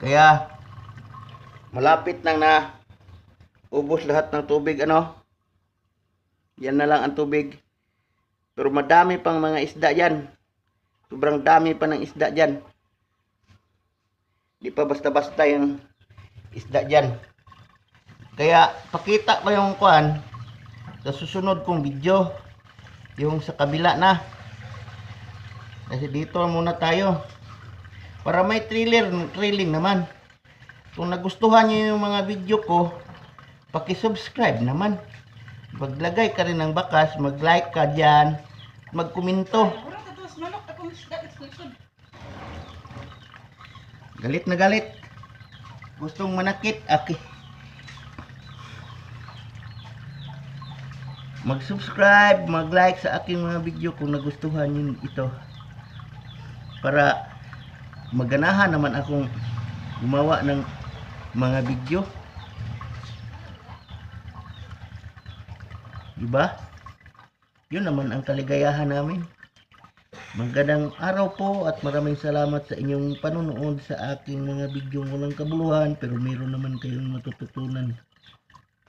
Kaya malapit nang na ubos lahat ng tubig ano. Yan na lang ang tubig. Pero madami pang mga isda yan. Sobrang dami pa ng isda dyan. Di pa basta-basta yung isda dyan. Kaya pakita ko yung kuan sa susunod kong video. Yung sa kabila na. Kasi dito muna tayo. Para may thriller, thrilling naman. Kung nagustuhan niyo yung mga video ko, paki-subscribe naman. Maglagay ka rin ng bakas, mag-like ka dyan, magkomento. Galit na galit. Gustong manakit, aki. Mag-subscribe, mag-like sa aking mga video kung nagustuhan niyo ito. Para maganahan naman akong gumawa ng mga video. Diba? Yun naman ang kaligayahan namin. Magandang araw po at maraming salamat sa inyong panonood sa aking mga video walang kabuluhan pero meron naman kayong matututunan.